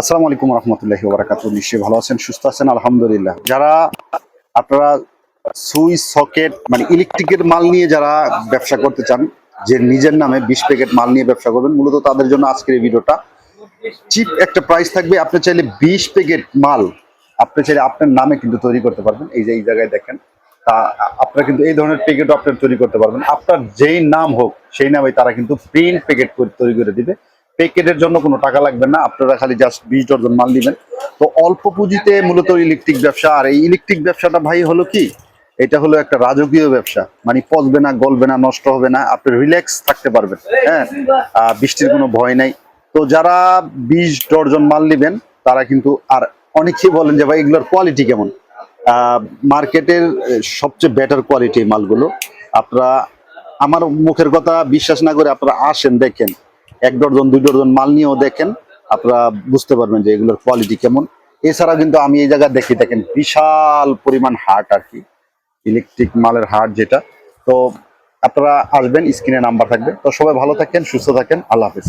আসসালামু আলাইকুম রহমতুল্লাহি ওবরাকাতু নিশ্চয়ই ভালো আছেন, সুস্থ আছেন, আলহামদুলিল্লাহ। যারা আপনারা সুইচ সকেট মানে ইলেকট্রিকের মাল নিয়ে যারা ব্যবসা করতে চান, যে নিজের নামে বিশ প্যাকেট মাল নিয়ে ব্যবসা করবেন, মূলত তাদের জন্য আজকের এই ভিডিওটা। চিপ একটা প্রাইস থাকবে, আপনি চাইলে বিশ প্যাকেট মাল, আপনি চাইলে আপনার নামে কিন্তু তৈরি করতে পারবেন। এই যে, এই জায়গায় দেখেন, তা আপনারা কিন্তু এই ধরনের প্যাকেটও আপনার তৈরি করতে পারবেন। আপনার যেই নাম হোক, সেই নামে তারা কিন্তু প্রিন্ট প্যাকেট তৈরি করে দিবে। প্যাকেটের জন্য কোনো টাকা লাগবে না, আপনারা খালি জাস্ট বিশ ডজন মাল দিবেন তো অল্প পুঁজিতে মূলত ইলেকট্রিক ব্যবসা, আর এই ইলেকট্রিক ব্যবসাটা ভাই হলো কি? এটা হলো একটা রাজকীয় ব্যবসা মানে পচবে না, গলবে না, নষ্ট হবে না, আপনি রিল্যাক্স থাকতে পারবেন হ্যাঁ? বৃষ্টির কোনো ভয় নাই। তো যারা বিশ ডজন মাল নেবেন, তারা কিন্তু, আর অনেকেই বলেন যে ভাই এগুলোর কোয়ালিটি কেমন? মার্কেটের সবচেয়ে বেটার কোয়ালিটি মালগুলো। আপনারা, আমার মুখের কথা বিশ্বাস না করে আপনারা আসেন, দেখেন। এক ডজন, দুই ডজন মাল নিয়েও দেখেন, আপনারা বুঝতে পারবেন যে এগুলোর কোয়ালিটি কেমন। এছাড়া কিন্তু আমি এই জায়গায় দেখি, দেখেন বিশাল পরিমাণ হাট আর কি ইলেকট্রিক মালের হাট যেটা। তো আপনারা আসবেন, স্ক্রিনে নাম্বার থাকবে। তো সবাই ভালো থাকেন, সুস্থ থাকেন, আল্লাহ হাফিজ।